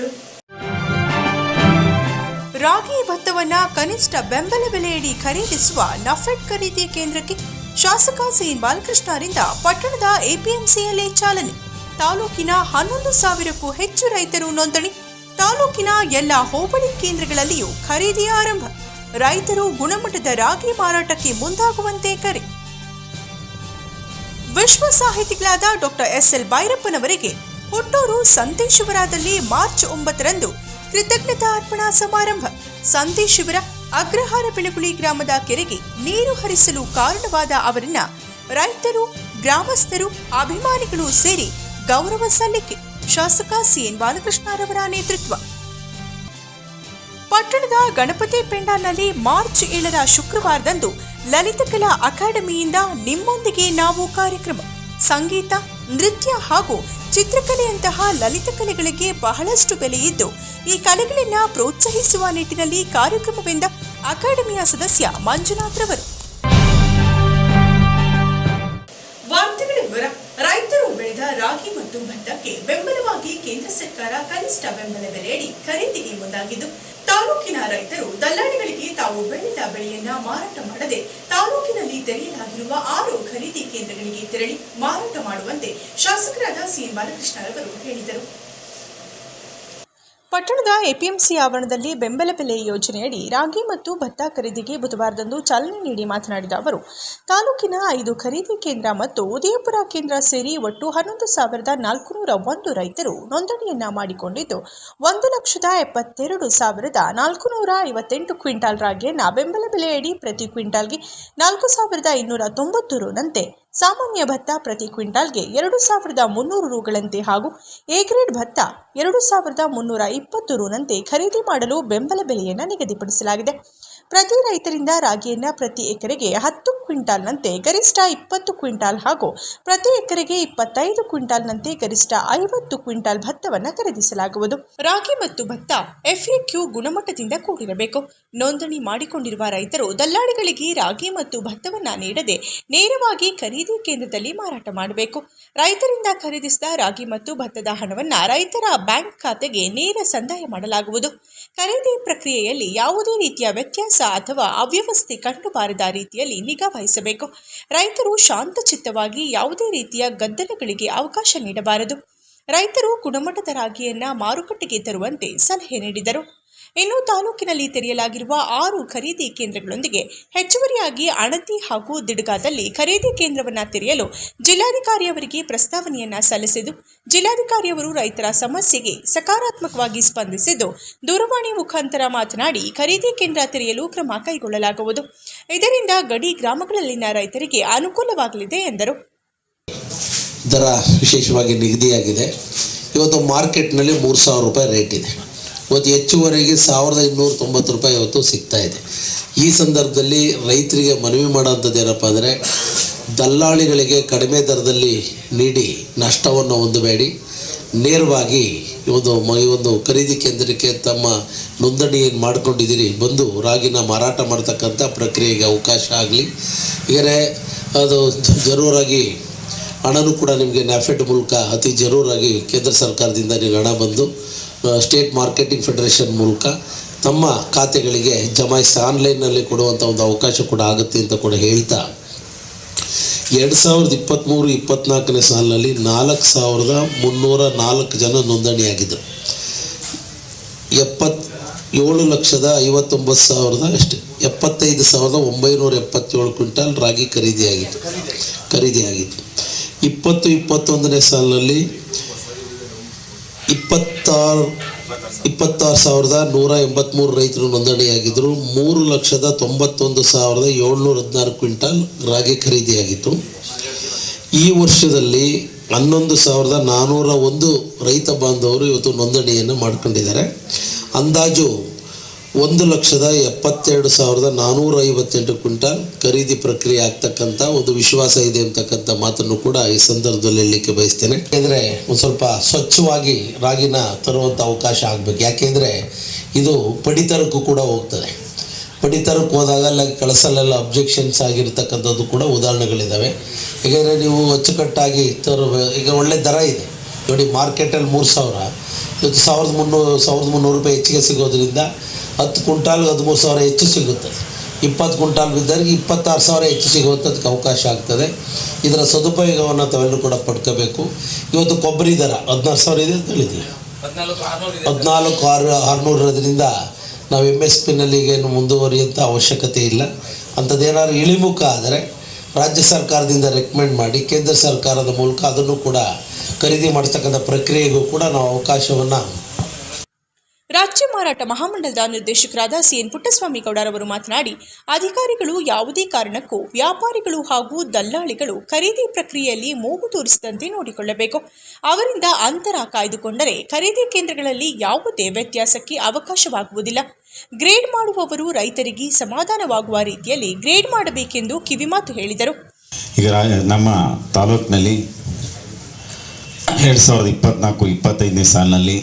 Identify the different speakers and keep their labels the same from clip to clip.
Speaker 1: ಮುಖ್ಯಾಂಶಗಳು ರಾಗಿ ಭತ್ತವನ್ನ ಕನಿಷ್ಠ ಬೆಂಬಲ ಬೆಲೆಯಡಿ ಖರೀದಿಸುವ ನಫೆಡ್ ಖರೀದಿ ಕೇಂದ್ರಕ್ಕೆ ಶಾಸಕ ಸಿ ಬಾಲಕೃಷ್ಣರಿಂದ ಪಟ್ಟಣದ ಎಪಿಎಂಸಿಯಲ್ಲಿ ಚಾಲನೆ. ತಾಲೂಕಿನ ಹನ್ನೊಂದು ಸಾವಿರಕ್ಕೂ ಹೆಚ್ಚು ರೈತರು ನೋಂದಣಿ. ತಾಲೂಕಿನ ಎಲ್ಲ ಹೋಬಳಿ ಕೇಂದ್ರಗಳಲ್ಲಿಯೂ ಖರೀದಿ ಆರಂಭ. ರೈತರು ಗುಣಮಟ್ಟದ ರಾಗಿ ಮಾರಾಟಕ್ಕೆ ಮುಂದಾಗುವಂತೆ ಕರೆ. ವಿಶ್ವ ಸಾಹಿತಿಗಳಾದ ಡಾಕ್ಟರ್ ಎಸ್ ಎಲ್ ಭೈರಪ್ಪನವರಿಗೆ ಹುಟ್ಟೂರು ಸಂತೇಶಿವರದಲ್ಲಿ ಮಾರ್ಚ್ ಒಂಬತ್ತರಂದು ಕೃತಜ್ಞತಾ ಅರ್ಪಣಾ ಸಮಾರಂಭ. ಸಂತೇಶಿವರ ಅಗ್ರಹಾರ ಬೆಳಗುಳಿ ಗ್ರಾಮದ ಕೆರೆಗೆ ನೀರು ಹರಿಸಲು ಕಾರಣವಾದ ಅವರನ್ನ ರೈತರು, ಗ್ರಾಮಸ್ಥರು, ಅಭಿಮಾನಿಗಳು ಸೇರಿ ಗೌರವ ಸಲ್ಲಿಕೆ. ಶಾಸಕ ಸಿಎನ್ ಬಾಲಕೃಷ್ಣರವರ ನೇತೃತ್ವ. ಪಟ್ಟಣದ ಗಣಪತಿ ಪೆಂಡಾಲ್ನಲ್ಲಿ ಮಾರ್ಚ್ ಏಳರ ಶುಕ್ರವಾರದಂದು ಲಲಿತ ಕಲಾ ಅಕಾಡೆಮಿಯಿಂದ ನಿಮ್ಮೊಂದಿಗೆ ನಾವು ಕಾರ್ಯಕ್ರಮ. ಸಂಗೀತ, ನೃತ್ಯ ಹಾಗೂ ಚಿತ್ರಕಲೆಯಂತಹ ಲಲಿತ ಕಲೆಗಳಿಗೆ ಬಹಳಷ್ಟು ಬೆಲೆ ಈ ಕಲೆಗಳನ್ನ ಪ್ರೋತ್ಸಾಹಿಸುವ ನಿಟ್ಟಿನಲ್ಲಿ ಕಾರ್ಯಕ್ರಮವೆಂದ ಅಕಾಡೆಮಿಯ ಸದಸ್ಯ ಮಂಜುನಾಥ್ ರವರು ವಾರ್ತೆಗಳ ವಿವರ ರೈತರು ಬೆಳೆದ ರಾಗಿ ಮತ್ತು ಭತ್ತಕ್ಕೆ ಬೆಂಬಲವಾಗಿ ಕೇಂದ್ರ ಸರ್ಕಾರ ಕನಿಷ್ಠ ಬೆಂಬಲ ಬೆಲೆಯಡಿ ಖರೀದಿಗೆ ಮುಂದಾಗಿದ್ದು ತಾಲೂಕಿನ ರೈತರು ದಲ್ಲಾಳಿಗಳಿಗೆ ತಾವು ಬೆಳೆದ ಬೆಳೆಯನ್ನ ಮಾರಾಟ ಮಾಡದೆ ತಾಲೂಕಿನಲ್ಲಿ ತೆರೆಯಲಾಗಿರುವ ಆರು ಖರೀದಿ ಕೇಂದ್ರಗಳಿಗೆ ತೆರಳಿ ಮಾರಾಟ ಮಾಡುವಂತೆ ಶಾಸಕರಾದ ಸಿಎಂ ಬಾಲಕೃಷ್ಣ ಅವರು ಹೇಳಿದರು. ಪಟ್ಟಣದ ಎಪಿಎಂಸಿ ಆವರಣದಲ್ಲಿ ಬೆಂಬಲ ಬೆಲೆ ಯೋಜನೆಯಡಿ ರಾಗಿ ಮತ್ತು ಭತ್ತ ಖರೀದಿಗೆ ಬುಧವಾರದಂದು ಚಾಲನೆ ನೀಡಿ ಮಾತನಾಡಿದ ಅವರು, ತಾಲೂಕಿನ ಐದು ಖರೀದಿ ಕೇಂದ್ರ ಮತ್ತು ಉದಯಪುರ ಕೇಂದ್ರ ಸೇರಿ ಒಟ್ಟು ಹನ್ನೊಂದು ಸಾವಿರದ ನಾಲ್ಕುನೂರ ಒಂದು ರೈತರು ನೋಂದಣಿಯನ್ನ ಮಾಡಿಕೊಂಡಿದ್ದು, ಒಂದು ಲಕ್ಷದ ಎಪ್ಪತ್ತೆರಡು ಸಾವಿರದ ನಾಲ್ಕುನೂರ ಐವತ್ತೆಂಟು ಕ್ವಿಂಟಾಲ್ ರಾಗಿಯನ್ನು ಬೆಂಬಲ ಬೆಲೆಯಡಿ ಪ್ರತಿ ಕ್ವಿಂಟಾಲ್ಗೆ ನಾಲ್ಕು ಸಾವಿರದ ಇನ್ನೂರ ತೊಂಬತ್ತು ರುನಂತೆ ಸಾಮಾನ್ಯ ಭತ್ತ ಪ್ರತಿ ಕ್ವಿಂಟಾಲ್ಗೆ ಎರಡು ಸಾವಿರದ ಮುನ್ನೂರು ರುಗಳಂತೆ ಹಾಗೂ ಎ ಗ್ರೇಡ್ ಭತ್ತ ಎರಡು ಸಾವಿರದ ಮುನ್ನೂರ ಇಪ್ಪತ್ತು ರುನಂತೆ ಖರೀದಿ ಮಾಡಲು ಬೆಂಬಲ ಬೆಲೆಯನ್ನು ನಿಗದಿಪಡಿಸಲಾಗಿದೆ. ಪ್ರತಿ ರೈತರಿಂದ ರಾಗಿಯನ್ನು ಪ್ರತಿ ಎಕರೆಗೆ ಹತ್ತು ಕ್ವಿಂಟಾಲ್ನಂತೆ, ಗರಿಷ್ಠ ಇಪ್ಪತ್ತು ಕ್ವಿಂಟಾಲ್ ಹಾಗೂ ಪ್ರತಿ ಎಕರೆಗೆ ಇಪ್ಪತ್ತೈದು ಕ್ವಿಂಟಾಲ್ನಂತೆ ಗರಿಷ್ಠ ಐವತ್ತು ಕ್ವಿಂಟಾಲ್ ಭತ್ತವನ್ನು ಖರೀದಿಸಲಾಗುವುದು. ರಾಗಿ ಮತ್ತು ಭತ್ತ ಎಫ್ಎಕ್ಯೂ ಗುಣಮಟ್ಟದಿಂದ ಕೂಡಿರಬೇಕು. ನೋಂದಣಿ ಮಾಡಿಕೊಂಡಿರುವ ರೈತರು ದಲ್ಲಾಳಿಗಳಿಗೆ ರಾಗಿ ಮತ್ತು ಭತ್ತವನ್ನು ನೀಡದೆ ನೇರವಾಗಿ ಖರೀದಿ ಕೇಂದ್ರದಲ್ಲಿ ಮಾರಾಟ ಮಾಡಬೇಕು. ರೈತರಿಂದ ಖರೀದಿಸಿದ ರಾಗಿ ಮತ್ತು ಭತ್ತದ ಹಣವನ್ನು ರೈತರ ಬ್ಯಾಂಕ್ ಖಾತೆಗೆ ನೇರ ಸಂದಾಯ ಮಾಡಲಾಗುವುದು. ಖರೀದಿ ಪ್ರಕ್ರಿಯೆಯಲ್ಲಿ ಯಾವುದೇ ರೀತಿಯ ವ್ಯತ್ಯಾಸ ಅಥವಾ ಅವ್ಯವಸ್ಥೆ ಕಂಡುಬಾರದ ರೀತಿಯಲ್ಲಿ ನಿಗಾ ವಹಿಸಬೇಕು. ರೈತರು ಶಾಂತಚಿತ್ತವಾಗಿ ಯಾವುದೇ ರೀತಿಯ ಗದ್ದಲಗಳಿಗೆ ಅವಕಾಶ ನೀಡಬಾರದು. ರೈತರು ಗುಣಮಟ್ಟದ ರಾಗಿಯನ್ನ ಮಾರುಕಟ್ಟೆಗೆ ತರುವಂತೆ ಸಲಹೆ ನೀಡಿದರು. ಇನ್ನು ತಾಲೂಕಿನಲ್ಲಿ ತೆರೆಯಲಾಗಿರುವ ಆರು ಖರೀದಿ ಕೇಂದ್ರಗಳೊಂದಿಗೆ ಹೆಚ್ಚುವರಿಯಾಗಿ ಅಣತಿ ಹಾಗೂ ದಿಡ್ಗಾದಲ್ಲಿ ಖರೀದಿ ಕೇಂದ್ರವನ್ನು ತೆರೆಯಲು ಜಿಲ್ಲಾಧಿಕಾರಿಯವರಿಗೆ ಪ್ರಸ್ತಾವನೆಯನ್ನು ಸಲ್ಲಿಸಿದ್ದು, ಜಿಲ್ಲಾಧಿಕಾರಿಯವರು ರೈತರ ಸಮಸ್ಯೆಗೆ ಸಕಾರಾತ್ಮಕವಾಗಿ ಸ್ಪಂದಿಸಿದ್ದು, ದೂರವಾಣಿ ಮುಖಾಂತರ ಮಾತನಾಡಿ ಖರೀದಿ ಕೇಂದ್ರ ತೆರೆಯಲು ಕ್ರಮ ಕೈಗೊಳ್ಳಲಾಗುವುದು. ಇದರಿಂದ ಗಡಿ ಗ್ರಾಮಗಳಲ್ಲಿನ ರೈತರಿಗೆ ಅನುಕೂಲವಾಗಲಿದೆ ಎಂದರು.
Speaker 2: ದರ ವಿಶೇಷವಾಗಿ ನಿಗದಿಯಾಗಿದೆ. ಇವತ್ತು ಮಾರ್ಕೆಟ್ನಲ್ಲಿ ಮೂರು ಸಾವಿರ ರೂಪಾಯಿ ರೇಟ್ ಇದೆ. ಇವತ್ತು ಹೆಚ್ಚುವರೆಗೆ ಸಾವಿರದ ಇನ್ನೂರ ತೊಂಬತ್ತು ರೂಪಾಯಿ ಇವತ್ತು ಸಿಗ್ತಾ ಇದೆ. ಈ ಸಂದರ್ಭದಲ್ಲಿ ರೈತರಿಗೆ ಮನವಿ ಮಾಡೋಂಥದ್ದು ಏನಪ್ಪ ಅಂದರೆ, ದಲ್ಲಾಳಿಗಳಿಗೆ ಕಡಿಮೆ ದರದಲ್ಲಿ ನೀಡಿ ನಷ್ಟವನ್ನು ಹೊಂದಬೇಡಿ. ನೇರವಾಗಿ ಒಂದು ಈ ಒಂದು ಖರೀದಿ ಕೇಂದ್ರಕ್ಕೆ ತಮ್ಮ ನೋಂದಣಿ ಏನು ಮಾಡ್ಕೊಂಡಿದ್ದೀರಿ, ಬಂದು ರಾಗಿನ ಮಾರಾಟ ಮಾಡ್ತಕ್ಕಂಥ ಪ್ರಕ್ರಿಯೆಗೆ ಅವಕಾಶ ಆಗಲಿ. ಏನೇ ಅದು ಜರೂರಾಗಿ ಹಣನೂ ಕೂಡ ನಿಮಗೆ ನ್ಯಾಫೆಡ್ ಮೂಲಕ ಅತಿ ಜರೂರಾಗಿ ಕೇಂದ್ರ ಸರ್ಕಾರದಿಂದ ನೀವು ಹಣ ಬಂದು ಸ್ಟೇಟ್ ಮಾರ್ಕೆಟಿಂಗ್ ಫೆಡರೇಷನ್ ಮೂಲಕ ತಮ್ಮ ಖಾತೆಗಳಿಗೆ ಜಮಾಯಿಸಿ ಆನ್ಲೈನ್ನಲ್ಲಿ ಕೊಡುವಂಥ ಒಂದು ಅವಕಾಶ ಕೂಡ ಆಗುತ್ತೆ ಅಂತ ಕೂಡ ಹೇಳ್ತಾ ಎರಡು ಸಾವಿರದ ಇಪ್ಪತ್ತ್ಮೂರು ಇಪ್ಪತ್ತ್ನಾಲ್ಕನೇ ಸಾಲಿನಲ್ಲಿ ನಾಲ್ಕು ಸಾವಿರದ ಮುನ್ನೂರ ನಾಲ್ಕು ಜನ ನೋಂದಣಿಯಾಗಿದ್ದರು. ಎಪ್ಪತ್ ಏಳು ಲಕ್ಷದ ಐವತ್ತೊಂಬತ್ತು ಸಾವಿರದ ಅಷ್ಟೇ, ಎಪ್ಪತ್ತೈದು ಸಾವಿರದ ಒಂಬೈನೂರ ಎಪ್ಪತ್ತೇಳು ಕ್ವಿಂಟಾಲ್ ರಾಗಿ ಖರೀದಿಯಾಗಿತ್ತು ಖರೀದಿಯಾಗಿತ್ತು. ಇಪ್ಪತ್ತು, ಇಪ್ಪತ್ತೊಂದನೇ ಸಾಲಿನಲ್ಲಿ ಇಪ್ಪತ್ತಾರು ಇಪ್ಪತ್ತಾರು ಸಾವಿರದ ನೂರ ಎಂಬತ್ತ್ಮೂರು ರೈತರು ನೋಂದಣಿಯಾಗಿದ್ದರು. ಮೂರು ಲಕ್ಷದ ತೊಂಬತ್ತೊಂದು ಸಾವಿರದ ಏಳ್ನೂರ ಹದಿನಾರು ಕ್ವಿಂಟಾಲ್ ರಾಗಿ ಖರೀದಿಯಾಗಿತ್ತು. ಈ ವರ್ಷದಲ್ಲಿ ಹನ್ನೊಂದು ಸಾವಿರದ ನಾನ್ನೂರ ಒಂದು ರೈತ ಬಾಂಧವರು ಇವತ್ತು ನೋಂದಣಿಯನ್ನು ಮಾಡ್ಕೊಂಡಿದ್ದಾರೆ. ಅಂದಾಜು ಒಂದು ಲಕ್ಷದ ಎಪ್ಪತ್ತೆರಡು ಸಾವಿರದ ನಾನ್ನೂರ ಐವತ್ತೆಂಟು ಕ್ವಿಂಟಲ್ ಖರೀದಿ ಪ್ರಕ್ರಿಯೆ ಆಗ್ತಕ್ಕಂಥ ಒಂದು ವಿಶ್ವಾಸ ಇದೆ ಅಂತಕ್ಕಂಥ ಮಾತನ್ನು ಕೂಡ ಈ ಸಂದರ್ಭದಲ್ಲಿ ಹೇಳಲಿಕ್ಕೆ ಬಯಸ್ತೇನೆ. ಯಾಕೆಂದರೆ ಒಂದು ಸ್ವಲ್ಪ ಸ್ವಚ್ಛವಾಗಿ ರಾಗಿನ ತರುವಂಥ ಅವಕಾಶ ಆಗಬೇಕು. ಯಾಕೆಂದರೆ ಇದು ಪಡಿತರಕ್ಕೂ ಕೂಡ ಹೋಗ್ತದೆ. ಪಡಿತರಕ್ಕೆ ಹೋದಾಗ ಅಲ್ಲ ಕಳಸಲೆಲ್ಲ ಅಬ್ಜೆಕ್ಷನ್ಸ್ ಆಗಿರ್ತಕ್ಕಂಥದ್ದು ಕೂಡ ಉದಾಹರಣೆಗಳಿದ್ದಾವೆ. ಯಾಕೆಂದರೆ ನೀವು ಅಚ್ಚುಕಟ್ಟಾಗಿ ತರೋ ಈಗ ಒಳ್ಳೆ ದರ ಇದೆ. ನೋಡಿ, ಮಾರ್ಕೆಟಲ್ಲಿ ಮೂರು ಸಾವಿರ, ಇವತ್ತು ಸಾವಿರದ ಮುನ್ನೂರು ಸಾವಿರದ ಮುನ್ನೂರು ರೂಪಾಯಿ ಹೆಚ್ಚಿಗೆ ಸಿಗೋದ್ರಿಂದ ಹತ್ತು ಕ್ವಿಂಟಾಲ್ಗೆ ಹದಿಮೂರು ಸಾವಿರ ಹೆಚ್ಚು ಸಿಗುತ್ತೆ. ಇಪ್ಪತ್ತು ಕ್ವಿಂಟಾಲ್ ಬಿದ್ದವರಿಗೆ ಇಪ್ಪತ್ತಾರು ಸಾವಿರ ಹೆಚ್ಚು ಸಿಗುವಂಥದ್ದಕ್ಕೆ ಅವಕಾಶ ಆಗ್ತದೆ. ಇದರ ಸದುಪಯೋಗವನ್ನು ತಾವೆಲ್ಲರೂ ಕೂಡ ಪಡ್ಕೋಬೇಕು. ಇವತ್ತು ಕೊಬ್ಬರಿ ದರ ಹದಿನಾರು ಸಾವಿರ ಇದೆ ಅಂತ ಹೇಳಿದ್ವಿ ಹದಿನಾಲ್ಕು ಆರು ಆರುನೂರರಿಂದ ನಾವು ಎಂ ಎಸ್ ಪಿನಲ್ಲಿ ಏನು ಮುಂದುವರಿಯುವಂಥ ಅವಶ್ಯಕತೆ ಇಲ್ಲ. ಅಂಥದ್ದೇನಾದ್ರು ಇಳಿಮುಖ ಆದರೆ ರಾಜ್ಯ ಸರ್ಕಾರದಿಂದ ರೆಕಮೆಂಡ್ ಮಾಡಿ ಕೇಂದ್ರ ಸರ್ಕಾರದ ಮೂಲಕ ಅದನ್ನು ಕೂಡ ಖರೀದಿ ಮಾಡ್ತಕ್ಕಂಥ ಪ್ರಕ್ರಿಯೆಗೂ ಕೂಡ ನಾವು ಅವಕಾಶವನ್ನು
Speaker 1: ಮಾರಾಟ ಮಹಾಮಂಡಲದ ನಿರ್ದೇಶಕರಾದ ಸಿಎನ್ ಪುಟ್ಟಸ್ವಾಮಿ ಗೌಡರವರು ಮಾತನಾಡಿ, ಅಧಿಕಾರಿಗಳು ಯಾವುದೇ ಕಾರಣಕ್ಕೂ ವ್ಯಾಪಾರಿಗಳು ಹಾಗೂ ದಲ್ಲಾಳಿಗಳು ಖರೀದಿ ಪ್ರಕ್ರಿಯೆಯಲ್ಲಿ ಮೂಗು ತೋರಿಸದಂತೆ ನೋಡಿಕೊಳ್ಳಬೇಕು. ಅವರಿಂದ ಅಂತರ ಕಾಯ್ದುಕೊಂಡರೆ ಖರೀದಿ ಕೇಂದ್ರಗಳಲ್ಲಿ ಯಾವುದೇ ವ್ಯತ್ಯಾಸಕ್ಕೆ ಅವಕಾಶವಾಗುವುದಿಲ್ಲ. ಗ್ರೇಡ್ ಮಾಡುವವರು ರೈತರಿಗೆ ಸಮಾಧಾನವಾಗುವ ರೀತಿಯಲ್ಲಿ ಗ್ರೇಡ್ ಮಾಡಬೇಕೆಂದು ಕಿವಿಮಾತು ಹೇಳಿದರು.
Speaker 3: ಈಗ ನಮ್ಮ ತಾಲೂಕಿನಲ್ಲಿ ಎರಡು ಸಾವಿರದ ಇಪ್ಪತ್ತ್ನಾಲ್ಕು ಇಪ್ಪತ್ತೈದನೇ ಸಾಲಿನಲ್ಲಿ